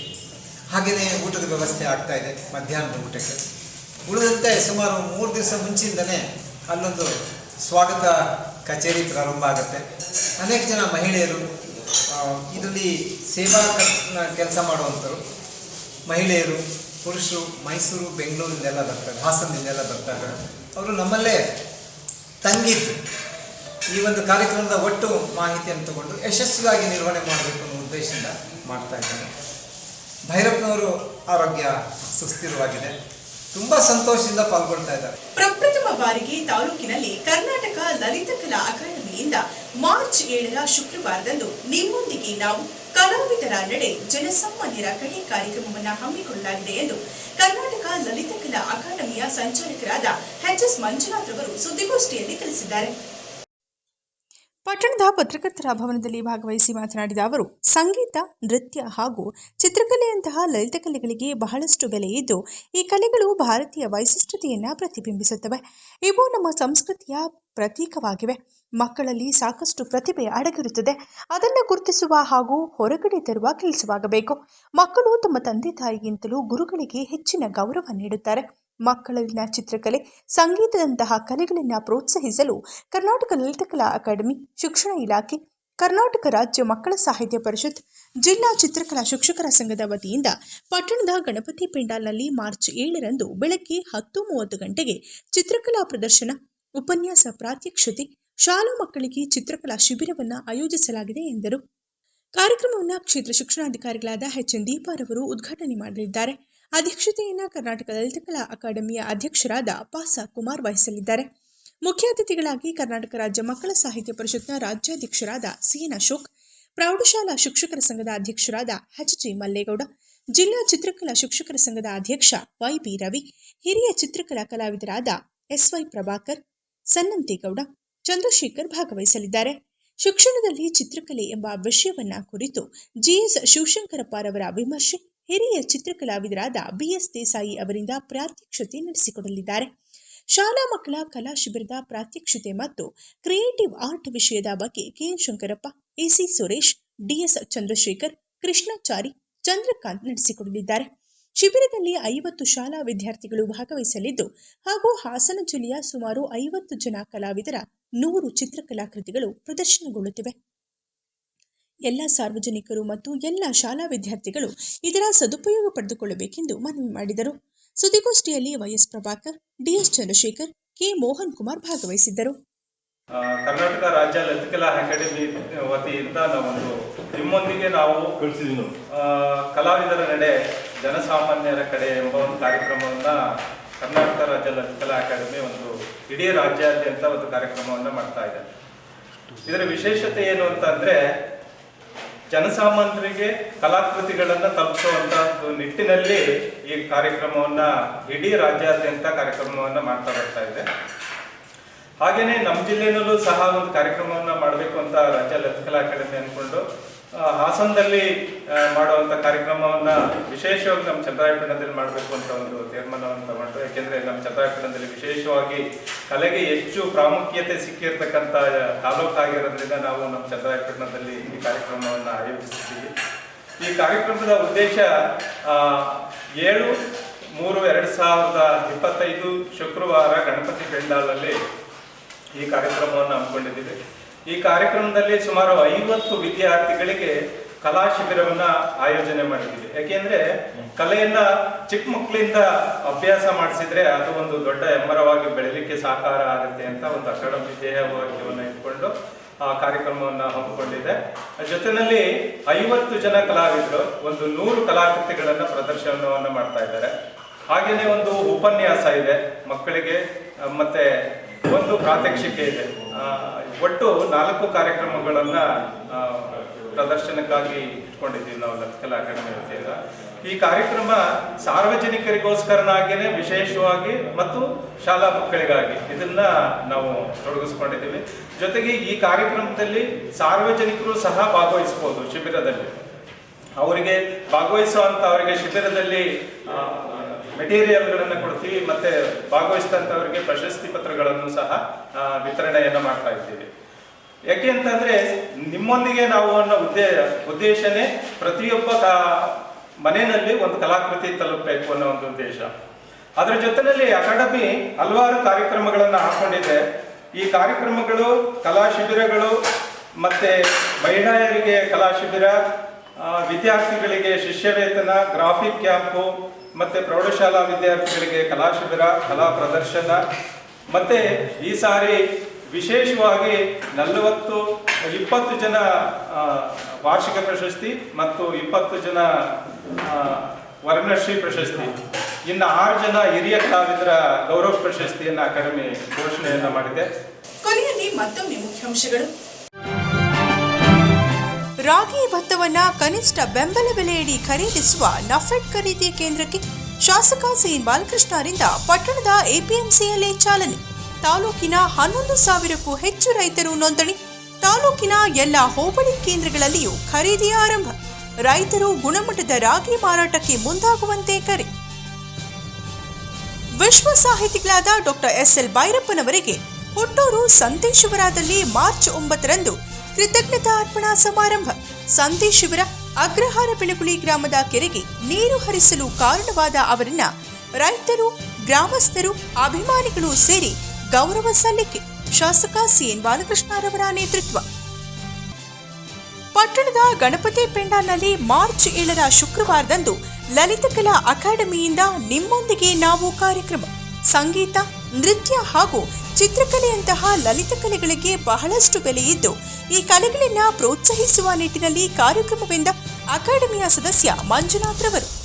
Speaker 4: ಹಾಗೆಯೇ ಊಟದ ವ್ಯವಸ್ಥೆ ಆಗ್ತಾ ಇದೆ ಮಧ್ಯಾಹ್ನದ ಊಟಕ್ಕೆ. ಉಳಿದಂತೆ ಸುಮಾರು ಮೂರು ದಿವಸ ಮುಂಚಿಂದನೇ ಅಲ್ಲೊಂದು ಸ್ವಾಗತ ಕಚೇರಿ ಪ್ರಾರಂಭ ಆಗುತ್ತೆ. ಅನೇಕ ಜನ ಮಹಿಳೆಯರು ಇದರಲ್ಲಿ ಸೇವಾ ಕೆಲಸ ಮಾಡುವಂಥರು ಮಹಿಳೆಯರು, ಪುರುಷರು, ಮೈಸೂರು ಬೆಂಗಳೂರಿಂದೆಲ್ಲ ಬರ್ತಾರೆ, ಹಾಸನದಿಂದೆಲ್ಲ ಬರ್ತಾರೆ. ಅವರು ನಮ್ಮಲ್ಲೇ ತಂಗಿದ್ದು ಈ ಒಂದು ಕಾರ್ಯಕ್ರಮದ ಒಟ್ಟು ಮಾಹಿತಿಯನ್ನು ತಗೊಂಡು ಯಶಸ್ವಿಯಾಗಿ ನಿರ್ವಹಣೆ ಮಾಡಬೇಕು ಅನ್ನೋ ಉದ್ದೇಶದಿಂದ ಮಾಡ್ತಾ ಇದ್ದಾರೆ ಭೈರಪ್ಪನವರು ಆರೋಗ್ಯ ಸುಸ್ಥಿರವಾಗಿದೆ. ತುಂಬಾ ಸಂತೋಷದಿಂದ ಪಾಲ್ಗೊಳ್ತಾ ಇದ್ದಾರೆ.
Speaker 1: ಪ್ರಪ್ರಥಮ ಬಾರಿಗೆ ತಾಲೂಕಿನಲ್ಲಿ ಕರ್ನಾಟಕ ಲಲಿತಕಲಾ ಅಕಾಡೆಮಿಯಿಂದ ಮಾರ್ಚ್ ಏಳರ ಶುಕ್ರವಾರದಂದು ನಿಮ್ಮೊಂದಿಗೆ ನಾವು ಕಲಾವಿದರ ನಡೆ ಜನಸಾಮಾನ್ಯರ ಕಡೆ ಕಾರ್ಯಕ್ರಮವನ್ನು ಹಮ್ಮಿಕೊಳ್ಳಲಾಗಿದೆ ಎಂದು ಕರ್ನಾಟಕ ಲಲಿತಕಲಾ ಅಕಾಡೆಮಿಯ ಸಂಚಾಲಕರಾದ ಎಚ್ ಎಸ್ ಮಂಜುನಾಥ್ ಅವರು ಸುದ್ದಿಗೋಷ್ಠಿಯಲ್ಲಿ ತಿಳಿಸಿದ್ದಾರೆ. ಪಟ್ಟಣದ ಪತ್ರಕರ್ತರ ಭವನದಲ್ಲಿ ಭಾಗವಹಿಸಿ ಮಾತನಾಡಿದ ಅವರು, ಸಂಗೀತ, ನೃತ್ಯ ಹಾಗೂ ಚಿತ್ರಕಲೆಯಂತಹ ಲಲಿತ ಕಲೆಗಳಿಗೆ ಬಹಳಷ್ಟು ಬೆಲೆ ಇದ್ದು, ಈ ಕಲೆಗಳು ಭಾರತೀಯ ವೈಶಿಷ್ಟ್ಯತೆಯನ್ನು ಪ್ರತಿಬಿಂಬಿಸುತ್ತವೆ. ಇವು ನಮ್ಮ ಸಂಸ್ಕೃತಿಯ ಪ್ರತೀಕವಾಗಿವೆ. ಮಕ್ಕಳಲ್ಲಿ ಸಾಕಷ್ಟು ಪ್ರತಿಭೆ ಅಡಗಿರುತ್ತದೆ. ಅದನ್ನು ಗುರುತಿಸುವ ಹಾಗೂ ಹೊರಗಡೆ ತರುವ ಕೆಲಸವಾಗಬೇಕು. ಮಕ್ಕಳು ತಮ್ಮ ತಂದೆ ತಾಯಿಗಿಂತಲೂ ಗುರುಗಳಿಗೆ ಹೆಚ್ಚಿನ ಗೌರವ ನೀಡುತ್ತಾರೆ. ಮಕ್ಕಳಲ್ಲಿನ ಚಿತ್ರಕಲೆ ಸಂಗೀತದಂತಹ ಕಲೆಗಳನ್ನು ಪ್ರೋತ್ಸಾಹಿಸಲು ಕರ್ನಾಟಕ ಲಲಿತಕಲಾ ಅಕಾಡೆಮಿ, ಶಿಕ್ಷಣ ಇಲಾಖೆ, ಕರ್ನಾಟಕ ರಾಜ್ಯ ಮಕ್ಕಳ ಸಾಹಿತ್ಯ ಪರಿಷತ್, ಜಿಲ್ಲಾ ಚಿತ್ರಕಲಾ ಶಿಕ್ಷಕರ ಸಂಘದ ವತಿಯಿಂದ ಪಟ್ಟಣದ ಗಣಪತಿ ಪೆಂಡಾಲ್ನಲ್ಲಿ ಮಾರ್ಚ್ ಏಳರಂದು ಬೆಳಗ್ಗೆ ಹತ್ತು ಮೂವತ್ತು ಗಂಟೆಗೆ ಚಿತ್ರಕಲಾ ಪ್ರದರ್ಶನ, ಉಪನ್ಯಾಸ ಪ್ರಾತ್ಯಕ್ಷತೆ, ಶಾಲಾ ಮಕ್ಕಳಿಗೆ ಚಿತ್ರಕಲಾ ಶಿಬಿರವನ್ನು ಆಯೋಜಿಸಲಾಗಿದೆ ಎಂದರು. ಕಾರ್ಯಕ್ರಮವನ್ನು ಕ್ಷೇತ್ರ ಶಿಕ್ಷಣಾಧಿಕಾರಿಗಳಾದ ಎಚ್ ಎನ್ ದೀಪಾರವರು ಉದ್ಘಾಟನೆ ಮಾಡಲಿದ್ದಾರೆ. ಅಧ್ಯಕ್ಷತೆಯನ್ನು ಕರ್ನಾಟಕ ಲಲಿತಕಲಾ ಅಕಾಡೆಮಿಯ ಅಧ್ಯಕ್ಷರಾದ ಪಾಸ ಕುಮಾರ್ ವಹಿಸಲಿದ್ದಾರೆ. ಮುಖ್ಯ ಅತಿಥಿಗಳಾಗಿ ಕರ್ನಾಟಕ ರಾಜ್ಯ ಮಕ್ಕಳ ಸಾಹಿತ್ಯ ಪರಿಷತ್ನ ರಾಜ್ಯಾಧ್ಯಕ್ಷರಾದ ಸಿಎನ್ ಅಶೋಕ್, ಪ್ರೌಢಶಾಲಾ ಶಿಕ್ಷಕರ ಸಂಘದ ಅಧ್ಯಕ್ಷರಾದ ಎಚ್ ಜಿ ಮಲ್ಲೇಗೌಡ, ಜಿಲ್ಲಾ ಚಿತ್ರಕಲಾ ಶಿಕ್ಷಕರ ಸಂಘದ ಅಧ್ಯಕ್ಷ ವೈ ಬಿ ರವಿ, ಹಿರಿಯ ಚಿತ್ರಕಲಾ ಕಲಾವಿದರಾದ ಎಸ್ವೈ ಪ್ರಭಾಕರ್ ಸನ್ನಂತೇಗೌಡ ಚಂದ್ರಶೇಖರ್ ಭಾಗವಹಿಸಲಿದ್ದಾರೆ. ಶಿಕ್ಷಣದಲ್ಲಿ ಚಿತ್ರಕಲೆ ಎಂಬ ವಿಷಯವನ್ನ ಕುರಿತು ಜಿಎಸ್ ಶಿವಶಂಕರಪ್ಪರವರ ವಿಮರ್ಶೆ ಹಿರಿಯ ಚಿತ್ರಕಲಾವಿದರಾದ ಬಿ ಎಸ್ ದೇಸಾಯಿ ಅವರಿಂದ ಪ್ರಾತ್ಯಕ್ಷತೆ ನಡೆಸಿಕೊಡಲಿದ್ದಾರೆ. ಶಾಲಾ ಮಕ್ಕಳ ಕಲಾ ಶಿಬಿರದ ಪ್ರಾತ್ಯಕ್ಷತೆ ಮತ್ತು ಕ್ರಿಯೇಟಿವ್ ಆರ್ಟ್ ವಿಷಯದ ಬಗ್ಗೆ K N Shankarappa, A C Suresh, D S Chandrashekar, Krishnachari, Chandrakant ನಡೆಸಿಕೊಡಲಿದ್ದಾರೆ. ಶಿಬಿರದಲ್ಲಿ ಐವತ್ತು ಶಾಲಾ ವಿದ್ಯಾರ್ಥಿಗಳು ಭಾಗವಹಿಸಲಿದ್ದು, ಹಾಗೂ ಹಾಸನ ಜಿಲ್ಲೆಯ ಸುಮಾರು ಐವತ್ತು ಜನ ಕಲಾವಿದರ ನೂರು ಚಿತ್ರಕಲಾಕೃತಿಗಳು ಪ್ರದರ್ಶನಗೊಳ್ಳುತ್ತಿವೆ. ಎಲ್ಲ ಸಾರ್ವಜನಿಕರು ಮತ್ತು ಎಲ್ಲ ಶಾಲಾ ವಿದ್ಯಾರ್ಥಿಗಳು ಇದರ ಸದುಪಯೋಗ ಪಡೆದುಕೊಳ್ಳಬೇಕೆಂದು ಮನವಿ ಮಾಡಿದರು. ಸುದ್ದಿಗೋಷ್ಠಿಯಲ್ಲಿ Y S Prabhakar D S Chandrashekar K. Mohan Kumar ಭಾಗವಹಿಸಿದ್ದರು
Speaker 5: ಕರ್ನಾಟಕ ರಾಜ್ಯ ಲಲಿತಕಲಾ ಅಕಾಡೆಮಿ ವತಿಯಿಂದ ನಾವೊಂದು ನಿಮ್ಮೊಂದಿಗೆ ನಾವು ಕಲಾವಿದರ ನಡೆ ಜನಸಾಮಾನ್ಯರ ಕಡೆ ಎಂಬ ಒಂದು ಕಾರ್ಯಕ್ರಮವನ್ನು ಕರ್ನಾಟಕ ರಾಜ್ಯ ಲಲಿತಕಲಾ ಅಕಾಡೆಮಿ ಒಂದು ಇಡೀ ರಾಜ್ಯಾದ್ಯಂತ ಒಂದು ಕಾರ್ಯಕ್ರಮವನ್ನು ಮಾಡ್ತಾ ಇದೆ. ಇದರ ವಿಶೇಷತೆ ಏನು ಅಂತಂದ್ರೆ ಜನಸಾಮಾನ್ಯರಿಗೆ ಕಲಾಕೃತಿಗಳನ್ನ ಒಂದು ನಿಟ್ಟಿನಲ್ಲಿ ಈ ಕಾರ್ಯಕ್ರಮವನ್ನ ಇಡೀ ರಾಜ್ಯಾದ್ಯಂತ ಕಾರ್ಯಕ್ರಮವನ್ನ ಮಾಡ್ತಾ ಬರ್ತಾ ಇದೆ. ಹಾಗೇನೆ ನಮ್ಮ ಜಿಲ್ಲೆನಲ್ಲೂ ಸಹ ಒಂದು ಕಾರ್ಯಕ್ರಮವನ್ನ ಮಾಡಬೇಕು ಅಂತ ರಾಜ್ಯ ಲಲಿತಕಲಾ ಅಕಾಡೆಮಿ ಆ, ಹಾಸನದಲ್ಲಿ ಮಾಡುವಂತ ಕಾರ್ಯಕ್ರಮವನ್ನ ವಿಶೇಷವಾಗಿ ನಮ್ಮ ಚಂದ್ರಾಯಪಟ್ಟಣದಲ್ಲಿ ಮಾಡಬೇಕು ಅಂತ ಒಂದು ತೀರ್ಮಾನವನ್ನು ಯಾಕೆಂದ್ರೆ ನಮ್ಮ ಚಂದ್ರಾಪಟ್ಟಣದಲ್ಲಿ ವಿಶೇಷವಾಗಿ ಕಲೆಗೆ ಹೆಚ್ಚು ಪ್ರಾಮುಖ್ಯತೆ ಸಿಕ್ಕಿರ್ತಕ್ಕಂಥ ತಾಲೂಕು ಆಗಿರೋದ್ರಿಂದ ನಾವು ನಮ್ಮ ಚಂದ್ರಾಪಟ್ಟಣದಲ್ಲಿ ಈ ಕಾರ್ಯಕ್ರಮವನ್ನು ಆಯೋಜಿಸಿದ್ದೀವಿ ಈ ಕಾರ್ಯಕ್ರಮದ ಉದ್ದೇಶ ಏಳು ಮೂರು ಎರಡು ಸಾವಿರದ ಇಪ್ಪತ್ತೈದು ಶುಕ್ರವಾರ ಗಣಪತಿ ಪೆಂಡಾಲಲ್ಲಿ ಈ ಕಾರ್ಯಕ್ರಮವನ್ನು ಹಮ್ಮಿಕೊಂಡಿದ್ದೀವಿ. ಈ ಕಾರ್ಯಕ್ರಮದಲ್ಲಿ ಸುಮಾರು ಐವತ್ತು ವಿದ್ಯಾರ್ಥಿಗಳಿಗೆ ಕಲಾ ಶಿಬಿರವನ್ನ ಆಯೋಜನೆ ಮಾಡಿದ್ದೀವಿ. ಯಾಕೆಂದ್ರೆ ಕಲೆಯನ್ನ ಚಿಕ್ಕ ಮಕ್ಕಳಿಂದ ಅಭ್ಯಾಸ ಮಾಡಿಸಿದ್ರೆ ಅದು ಒಂದು ದೊಡ್ಡ ಹೆಮ್ಮರವಾಗಿ ಬೆಳಿಲಿಕ್ಕೆ ಸಹಕಾರ ಆಗುತ್ತೆ ಅಂತ ಒಂದು ಅಕಾಡೆಮಿ ವಾಕ್ಯವನ್ನು ಇಟ್ಕೊಂಡು ಆ ಕಾರ್ಯಕ್ರಮವನ್ನ ಹಮ್ಮಿಕೊಂಡಿದೆ. ಜೊತೆಯಲ್ಲಿ ಐವತ್ತು ಜನ ಕಲಾವಿದರು ಒಂದು ನೂರು ಕಲಾಕೃತಿಗಳನ್ನ ಪ್ರದರ್ಶನವನ್ನ ಮಾಡ್ತಾ ಇದ್ದಾರೆ. ಹಾಗೇನೆ ಒಂದು ಉಪನ್ಯಾಸ ಇದೆ. ಮಕ್ಕಳಿಗೆ, ಮತ್ತೆ ಒಂದು ಪ್ರಾತ್ಯಕ್ಷಿಕೆ ಇದೆ. ಒಟ್ಟು ನಾಲ್ಕು ಕಾರ್ಯಕ್ರಮಗಳನ್ನ ಪ್ರದರ್ಶನಕ್ಕಾಗಿ ಇಟ್ಕೊಂಡಿದ್ದೀವಿ ನಾವು ಲಲಿತಕಲಾ ಅಕಾಡೆಮಿ ವತಿಯಿಂದ. ಈ ಕಾರ್ಯಕ್ರಮ ಸಾರ್ವಜನಿಕರಿಗೋಸ್ಕರನಾಗಿಯೇ ವಿಶೇಷವಾಗಿ ಮತ್ತು ಶಾಲಾ ಮಕ್ಕಳಿಗಾಗಿ ಇದನ್ನ ನಾವು ತೊಡಗಿಸ್ಕೊಂಡಿದ್ದೀವಿ. ಜೊತೆಗೆ ಈ ಕಾರ್ಯಕ್ರಮದಲ್ಲಿ ಸಾರ್ವಜನಿಕರು ಸಹ ಭಾಗವಹಿಸಬಹುದು ಶಿಬಿರದಲ್ಲಿ. ಅವರಿಗೆ ಭಾಗವಹಿಸುವಂತ ಅವರಿಗೆ ಶಿಬಿರದಲ್ಲಿ ಮೆಟೀರಿಯಲ್ಗಳನ್ನು ಕೊಡ್ತೀವಿ, ಮತ್ತೆ ಭಾಗವಹಿಸಿದಂಥವರಿಗೆ ಪ್ರಶಸ್ತಿ ಪತ್ರಗಳನ್ನು ಸಹ ವಿತರಣೆಯನ್ನು ಮಾಡ್ತಾ ಇದ್ದೀವಿ. ಯಾಕೆ ಅಂತಂದ್ರೆ ನಿಮ್ಮೊಂದಿಗೆ ನಾವು ಅನ್ನೋ ಉದ್ದೇ, ಉದ್ದೇಶನೇ ಪ್ರತಿಯೊಬ್ಬ ಕಾ- ಮನೆಯಲ್ಲಿ ಒಂದು ಕಲಾಕೃತಿ ತಲುಪಬೇಕು ಅನ್ನೋ ಒಂದು ಉದ್ದೇಶ. ಅದರ ಜೊತೆಯಲ್ಲಿ ಅಕಾಡೆಮಿ ಹಲವಾರು ಕಾರ್ಯಕ್ರಮಗಳನ್ನು ಹಾಕೊಂಡಿದೆ. ಈ ಕಾರ್ಯಕ್ರಮಗಳು, ಕಲಾ ಶಿಬಿರಗಳು, ಮತ್ತೆ ಮಹಿಳೆಯರಿಗೆ ಕಲಾ ಶಿಬಿರ ವಿದ್ಯಾರ್ಥಿಗಳಿಗೆ ಶಿಷ್ಯವೇತನ, ಗ್ರಾಫಿಕ್ ಕ್ಯಾಂಪು, ಮತ್ತೆ ಪ್ರೌಢಶಾಲಾ ವಿದ್ಯಾರ್ಥಿಗಳಿಗೆ ಕಲಾ ಶಿಬಿರ, ಕಲಾ ಪ್ರದರ್ಶನ, ಮತ್ತೆ ಈ ಸಾರಿ ವಿಶೇಷವಾಗಿ ನಲವತ್ತು, ಇಪ್ಪತ್ತು ಜನ ವಾರ್ಷಿಕ ಪ್ರಶಸ್ತಿ ಮತ್ತು ಇಪ್ಪತ್ತು ಜನ ವರ್ಣಶ್ರೀ ಪ್ರಶಸ್ತಿ. ಇನ್ನು ಆರು ಜನ ಹಿರಿಯ ಕಲಾವಿದರ ಗೌರವ ಪ್ರಶಸ್ತಿಯನ್ನು ಅಕಾಡೆಮಿ ಘೋಷಣೆಯನ್ನು ಮಾಡಿದೆ.
Speaker 1: ಕೊನೆಯಲ್ಲಿ ಮತ್ತೊಮ್ಮೆ ಮುಖ್ಯಾಂಶಗಳು. ರಾಗಿ ಭತ್ತವನ್ನ ಕನಿಷ್ಠ ಬೆಂಬಲ ಬೆಲೆಯಡಿ ಖರೀದಿಸುವ ನಫೆಡ್ ಖರೀದಿ ಕೇಂದ್ರಕ್ಕೆ ಶಾಸಕ ಸಿ. ಬಾಲಕೃಷ್ಣರಿಂದ ಪಟ್ಟಣದ ಎಪಿಎಂಸಿಯಲ್ಲಿ ಚಾಲನೆ. ತಾಲೂಕಿನ ಹನ್ನೊಂದು ಸಾವಿರಕ್ಕೂ ಹೆಚ್ಚು ರೈತರು ನೋಂದಣಿ. ತಾಲೂಕಿನ ಎಲ್ಲ ಹೋಬಳಿ ಕೇಂದ್ರಗಳಲ್ಲಿಯೂ ಖರೀದಿ ಆರಂಭ. ರೈತರು ಗುಣಮಟ್ಟದ ರಾಗಿ ಮಾರಾಟಕ್ಕೆ ಮುಂದಾಗುವಂತೆ ಕರೆ. ವಿಶ್ವ ಸಾಹಿತಿಗಳಾದ ಡಾಕ್ಟರ್ ಎಸ್ ಎಲ್ ಭೈರಪ್ಪನವರಿಗೆ ಹುಟ್ಟೂರು ಸಂತೇಶ್ವರದಲ್ಲಿ ಮಾರ್ಚ್ ಒಂಬತ್ತರಂದು ಕೃತಜ್ಞತಾ ಅರ್ಪಣಾ ಸಮಾರಂಭ. ಸಂತೇಶ್ವರ ಅಗ್ರಹಾರ ಬೆಳಗುಳಿ ಗ್ರಾಮದ ಕೆರೆಗೆ ನೀರು ಹರಿಸಲು ಕಾರಣವಾದ ಅವರನ್ನ ರೈತರು, ಗ್ರಾಮಸ್ಥರು, ಅಭಿಮಾನಿಗಳು ಸೇರಿ ಗೌರವ ಸಲ್ಲಿಕೆ. ಶಾಸಕ ಸಿಎನ್ ಬಾಲಕೃಷ್ಣರವರ ನೇತೃತ್ವ. ಪಟ್ಟಣದ ಗಣಪತಿ ಪೆಂಡಾಲ್ನಲ್ಲಿ ಮಾರ್ಚ್ ಏಳರ ಶುಕ್ರವಾರದಂದು ಲಲಿತಕಲಾ ಅಕಾಡೆಮಿಯಿಂದ ನಿಮ್ಮೊಂದಿಗೆ ನಾವು ಕಾರ್ಯಕ್ರಮ. ಸಂಗೀತ, ನೃತ್ಯ ಹಾಗೂ ಚಿತ್ರಕಲೆಯಂತಹ ಲಲಿತ ಕಲೆಗಳಿಗೆ ಬಹಳಷ್ಟು ಬೆಲೆಯಿದ್ದು ಈ ಕಲೆಗಳನ್ನ ಪ್ರೋತ್ಸಾಹಿಸುವ ನಿಟ್ಟಿನಲ್ಲಿ ಕಾರ್ಯಕ್ರಮವೆಂದ ಅಕಾಡೆಮಿಯ ಸದಸ್ಯ ಮಂಜುನಾಥ್ ರವರು.